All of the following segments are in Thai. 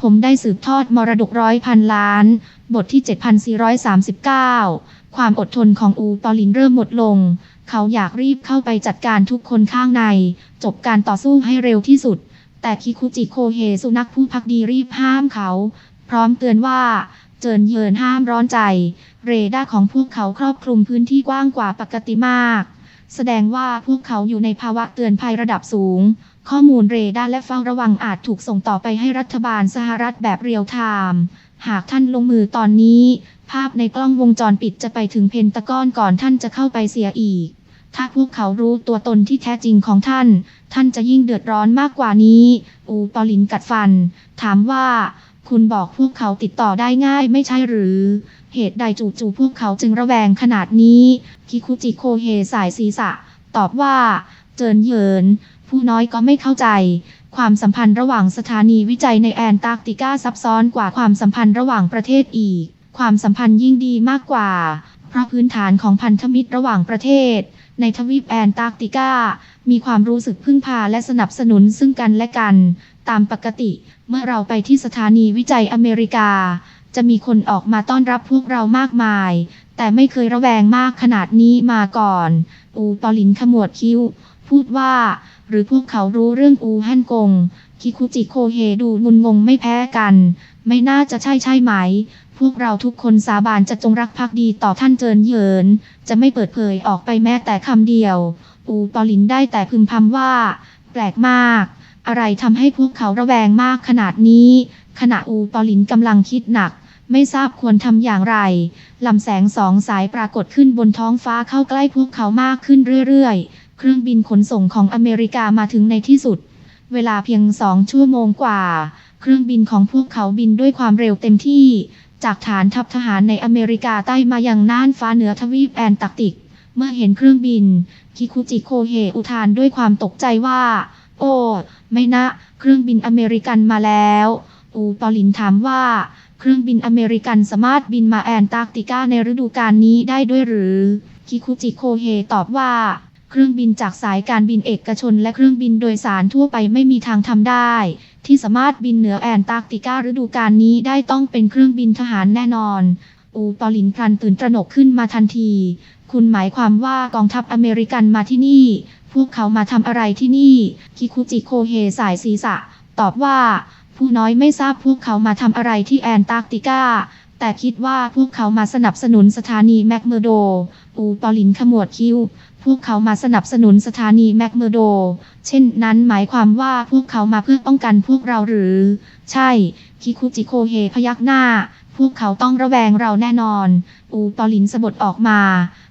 ผมได้สืบทอดมรดกร้อยพันล้าน บทที่ 7439 ความอดทนของอูตอลินเริ่มหมดลง เขาอยากรีบเข้าไปจัดการทุกคนข้างใน จบการต่อสู้ให้เร็วที่สุด แต่คิคุจิโคเฮสุนัขผู้พักดีรีบห้ามเขา พร้อมเตือนว่าเจินเยินห้ามร้อนใจ เรดาร์ของพวกเขาครอบคลุมพื้นที่กว้างกว่าปกติมาก แสดงว่าพวกเขาอยู่ในภาวะเตือนภัยระดับสูง ข้อมูลเรดาร์และเฝ้าระวังอาจถูกส่งต่อไปให้รัฐบาลสหรัฐแบบเรียลไทม์หากท่านลงมือตอนนี้ ภาพในกล้องวงจรปิดจะไปถึงเพนตากอนก่อนท่านจะเข้าไปเสียอีก ถ้าพวกเขารู้ตัวตนที่แท้จริงของท่าน ท่านจะยิ่งเดือดร้อนมากกว่านี้ อูปอลินกัดฟัน ถามว่า คุณบอกพวกเขาติดต่อได้ง่ายไม่ใช่หรือ เหตุใดจู่ๆพวกเขาจึงระแวงขนาดนี้คิคุจิโคเฮสายศีรษะ ตอบว่า เจินเยิน ผู้น้อยก็ไม่เข้าใจ ความสัมพันธ์ระหว่างสถานีวิจัยในแอนตาร์กติกาซับซ้อนกว่าความสัมพันธ์ระหว่างประเทศอีก ความสัมพันธ์ยิ่งดีมากกว่า เพราะพื้นฐานของพันธมิตรระหว่างประเทศ ในทวีปแอนตาร์กติกา มีความรู้สึกพึ่งพาและสนับสนุนซึ่งกันและกัน ตามปกติ เมื่อเราไปที่สถานีวิจัยอเมริกา จะมีคนออกมาต้อนรับพวกเรามากมาย แต่ไม่เคยระแวงมากขนาดนี้มาก่อน อูปอลินขมวดคิ้ว พูดว่า หรือพวกเขารู้เรื่องอูฮั่นกง คิคุจิโคเฮดูงุนงงไม่แพ้กัน ไม่น่าจะใช่ใช่ไหม พวกเราทุกคนสาบานจะจงรักภักดีต่อท่านเจินเยิน จะไม่เปิดเผยออกไปแม้แต่คำเดียว อูปอลินได้แต่พึมพำว่า แปลกมาก อะไรทำให้พวกเขาระแวงมากขนาดนี้ ขณะอูปอลินกำลังคิดหนัก ไม่ทราบควรทำอย่างไรลำแสงสองสายปรากฏขึ้นบนท้องฟ้าเข้าใกล้พวกเขามากขึ้นเรื่อยๆ เครื่องบินขนส่งของอเมริกามาถึงในที่สุด เวลาเพียงสองชั่วโมงกว่า เครื่องบินของพวกเขาบินด้วยความเร็วเต็มที่ จากฐานทัพทหารในอเมริกาใต้มายังน่านฟ้าเหนือทวีปแอนตาร์กติก เมื่อเห็นเครื่องบิน คิคุจิโคเฮอุทานด้วยความตกใจว่า โอ้ ไม่นะ เครื่องบินอเมริกันมาแล้ว อูปอลินถามว่า เครื่องบินอเมริกันสามารถบินมาแอนตาร์กติกาในฤดูกาลนี้ได้ด้วยหรือ คิคุจิโคเฮตอบว่า เครื่องบินจากสายการบินเอกชน และเครื่องบินโดยสารทั่วไปไม่มีทางทำได้ ที่สามารถบินเหนือแอนตาร์กติการฤดูกาลนี้ได้ต้องเป็นเครื่องบินทหารแน่นอน อูปอลินพลันตื่นตระหนกขึ้นมาทันที คุณหมายความว่ากองทัพอเมริกันมาที่นี่ พวกเขามาทำอะไรที่นี่ คิคุจิโคเฮสายศีรษะ ตอบว่า ผู้น้อยไม่ทราบพวกเขามาทำอะไรที่แอนตาร์กติกา แต่คิดว่าพวกเขามาสนับสนุนสถานีแมคเมอร์โด อูปอลินขมวดคิ้ว พวกเขามาสนับสนุนสถานีแมคเมอร์โด เช่นนั้นหมายความว่าพวกเขามาเพื่อป้องกันพวกเราหรือ ใช่ คิคุจิโคเฮพยักหน้า พวกเขาต้องระแวงเราแน่นอน อูปอลินสะบดออกมา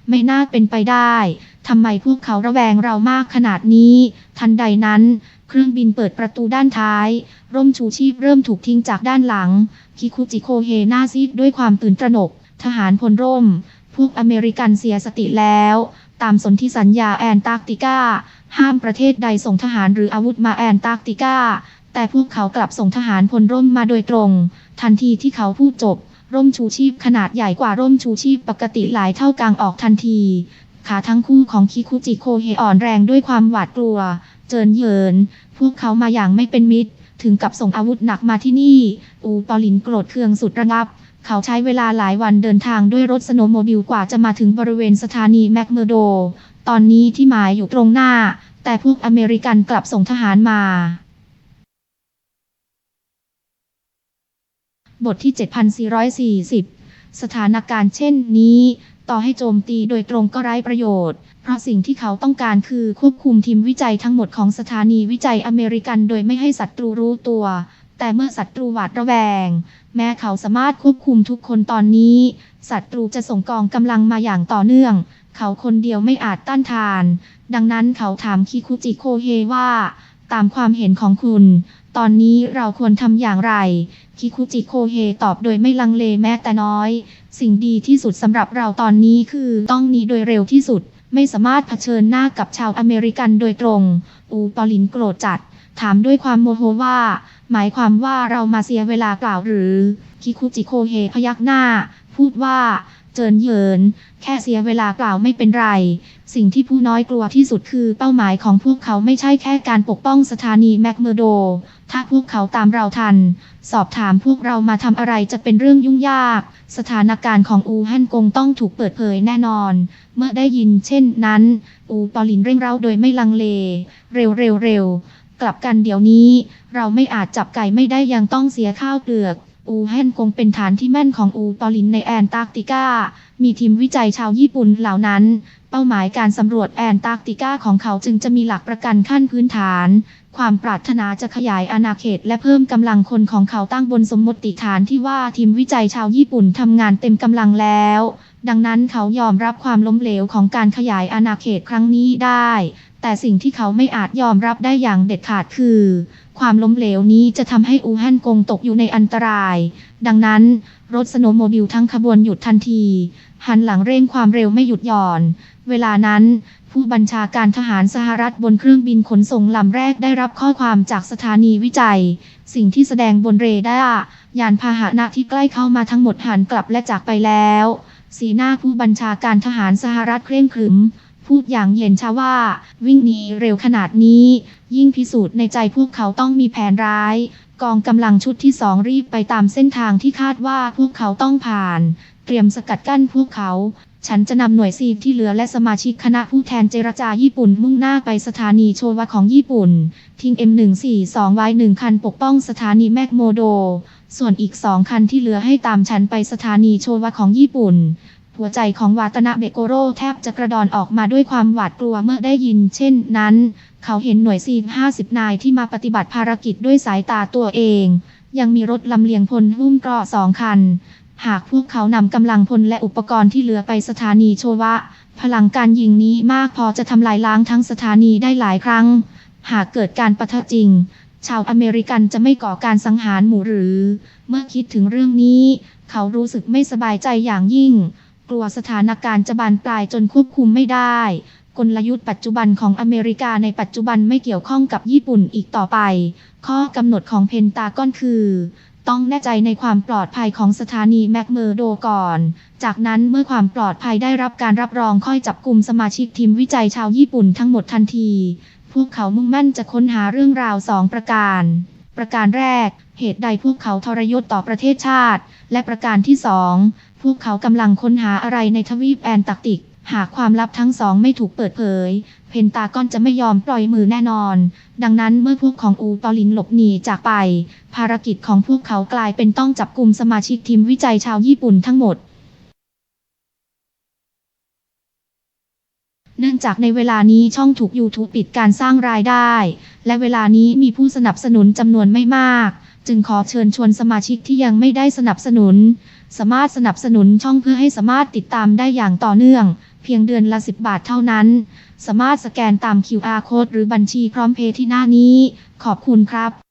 ไม่น่าเป็นไปได้ ทำไมพวกเขาระแวงเรามากขนาดนี้ ทันใดนั้น เครื่องบินเปิดประตูด้านท้าย ร่มชูชีพเริ่มถูกทิ้งจากด้านหลัง คิคุจิโคเฮน้าซีดด้วยความตื่นตระหนก ทหารพลร่ม พวกอเมริกันเสียสติแล้ว ตามสนธิสัญญาแอนตาร์กติกา ห้ามประเทศใดส่งทหารหรืออาวุธมาแอนตาร์กติกา แต่พวกเขากลับส่งทหารพลร่มมาโดยตรง ทันทีที่เขาพูดจบร่มชูชีพขนาดใหญ่กว่าร่มชูชีพปกติหลายเท่ากลางออกทันที ขาทั้งคู่ของคิคุจิโคเฮอ่อนแรงด้วยความหวาดกลัว เจินเยิน พวกเขามาอย่างไม่เป็นมิตร ถึงกับส่งอาวุธหนักมาที่นี่ อูปอลินโกรธเคืองสุดระงับ เขาใช้เวลาหลายวันเดินทางด้วยรถสโนโมบิลกว่าจะมาถึงบริเวณสถานีแมคเมอร์โด ตอนนี้ที่หมายอยู่ตรงหน้า แต่พวกอเมริกันกลับส่งทหารมา บทที่ 7440 สถานการณ์เช่นนี้ ต่อให้โจมตีโดยตรงก็ไร้ประโยชน์ เพราะสิ่งที่เขาต้องการคือควบคุมทีมวิจัยทั้งหมดของสถานีวิจัยอเมริกันโดยไม่ให้ศัตรูรู้ตัว แต่เมื่อศัตรูหวาดระแวง แม้เขาสามารถควบคุมทุกคนตอนนี้ ศัตรูจะส่งกองกำลังมาอย่างต่อเนื่อง เขาคนเดียวไม่อาจต้านทาน ดังนั้นเขาถามคิคุจิโคเฮว่า ตามความเห็นของคุณ ตอนนี้เราควรทำอย่างไร คิคุจิโคเฮตอบโดยไม่ลังเลแม้แต่น้อย สิ่งดีที่สุดสำหรับเราตอนนี้คือต้องหนีโดยเร็วที่สุด ไม่สามารถเผชิญหน้ากับชาวอเมริกันโดยตรง อูปอลินโกรธจัด ถามด้วยความโมโหว่า หมายความว่าเรามาเสียเวลาเปล่าหรือ คิคุจิโคเฮพยักหน้า พูดว่า เจินเยิน แค่เสียเวลาเปล่าไม่เป็นไร สิ่งที่ผู้น้อยกลัวที่สุดคือเป้าหมายของพวกเขาไม่ใช่แค่การปกป้องสถานีแมคเมอร์โด ถ้าพวกเขาตามเราทัน สอบถามพวกเรามาทำอะไรจะเป็นเรื่องยุ่งยาก สถานการณ์ของอูฮั่นกงต้องถูกเปิดเผยแน่นอน เมื่อได้ยินเช่นนั้น อูปอลินเร่งเร้าโดยไม่ลังเล เร็วเร็วเร็วกลับกันเดี๋ยวนี้ เราไม่อาจจับไก่ไม่ได้ยังต้องเสียข้าวเปลือก อูแฮนคงเป็นฐานที่แม่นของอูปอลินในแอนตาร์กติกา มีทีมวิจัยชาวญี่ปุ่นเหล่านั้น เป้าหมายการสำรวจแอนตาร์กติกาของเขาจึงจะมีหลักประกันขั้นพื้นฐาน ความปรารถนาจะขยายอาณาเขตและเพิ่มกำลังคนของเขาตั้งบนสมมติฐานที่ว่าทีมวิจัยชาวญี่ปุ่นทำงานเต็มกำลังแล้ว ดังนั้นเขายอมรับความล้มเหลวของการขยายอาณาเขตครั้งนี้ได้ แต่สิ่งที่เขาไม่อาจยอมรับได้อย่างเด็ดขาดคือ ความล้มเหลวนี้จะทำให้อูฮั่นกงตกอยู่ในอันตราย ดังนั้น รถสโนโมบิลทั้งขบวนหยุดทันที หันหลังเร่งความเร็วไม่หยุดหย่อน เวลานั้น ผู้บัญชาการทหารสหรัฐบนเครื่องบินขนส่งลำแรกได้รับข้อความจากสถานีวิจัย สิ่งที่แสดงบนเรดาร์ยานพาหนะที่ใกล้เข้ามาทั้งหมดหันกลับและจากไปแล้ว สีหน้าผู้บัญชาการทหารสหรัฐเคร่งขรึม พูดอย่างเย็นชาว่า วิ่งหนีเร็วขนาดนี้ ยิ่งพิสูจน์ในใจพวกเขาต้องมีแผนร้าย กองกำลังชุดที่สองรีบไปตามเส้นทางที่คาดว่าพวกเขาต้องผ่าน เตรียมสกัดกั้นพวกเขา ฉันจะนำหน่วยซีที่เหลือและสมาชิกคณะผู้แทนเจรจาญี่ปุ่นมุ่งหน้าไปสถานีโชวะของญี่ปุ่น ทิ้ง M142 ไว้หนึ่งคันปกป้องสถานีแมกโมโด ส่วนอีกสองคันที่เหลือให้ตามฉันไปสถานีโชวะของญี่ปุ่น หัวใจของวาตนาเบโกโรแทบจะกระดอนออกมาด้วยความหวาดกลัวเมื่อได้ยิน เช่นนั้น เขาเห็นหน่วยซีล50 นายที่มาปฏิบัติภารกิจด้วยสายตาตัวเอง ยังมีรถลำเลียงพลหุ้มเกราะสองคัน หากพวกเขานำกำลังพลและอุปกรณ์ที่เหลือไปสถานีโชวะ พลังการยิงนี้มากพอจะทำลายล้างทั้งสถานีได้หลายครั้ง หากเกิดการปะทะจริงชาวอเมริกันจะไม่ก่อการสังหารหมู่หรือ เมื่อคิดถึงเรื่องนี้ เขารู้สึกไม่สบายใจอย่างยิ่ง กลัวสถานการณ์จะบานปลายจนควบคุมไม่ได้ กลยุทธ์ปัจจุบันของอเมริกาในปัจจุบันไม่เกี่ยวข้องกับญี่ปุ่นอีกต่อไป ข้อกำหนดของเพนตากอนคือ ต้องแน่ใจในความปลอดภัยของสถานีแมคเมอร์โดก่อน จากนั้นเมื่อความปลอดภัยได้รับการรับรองค่อยจับกลุ่มสมาชิกทีมวิจัยชาวญี่ปุ่นทั้งหมดทันที พวกเขามุ่งมั่นจะค้นหาเรื่องราวสองประการ ประการแรก เหตุใดพวกเขาทรยศต่อประเทศชาติ และประการที่สองพวกเขากำลังค้นหาอะไรในทวีปแอนตาร์กติก หากความลับทั้งสองไม่ถูกเปิดเผย เพนตากอนจะไม่ยอมปล่อยมือแน่นอน ดังนั้นเมื่อพวกของอูตอลินหลบหนีจากไป ภารกิจของพวกเขากลายเป็นต้องจับกลุ่มสมาชิกทีมวิจัยชาวญี่ปุ่นทั้งหมดเนื่องจากในเวลานี้ช่องถูก YouTube ปิดการสร้างรายได้ และเวลานี้มีผู้สนับสนุนจำนวนไม่มาก จึงขอเชิญชวนสมาชิกที่ยังไม่ได้สนับสนุน สามารถสนับสนุนช่องเพื่อให้สามารถติดตามได้อย่างต่อเนื่อง เพียงเดือนละ 10 บาทเท่านั้น สามารถสแกนตาม QR code หรือบัญชีพร้อมเพย์ที่หน้านี้ ขอบคุณครับ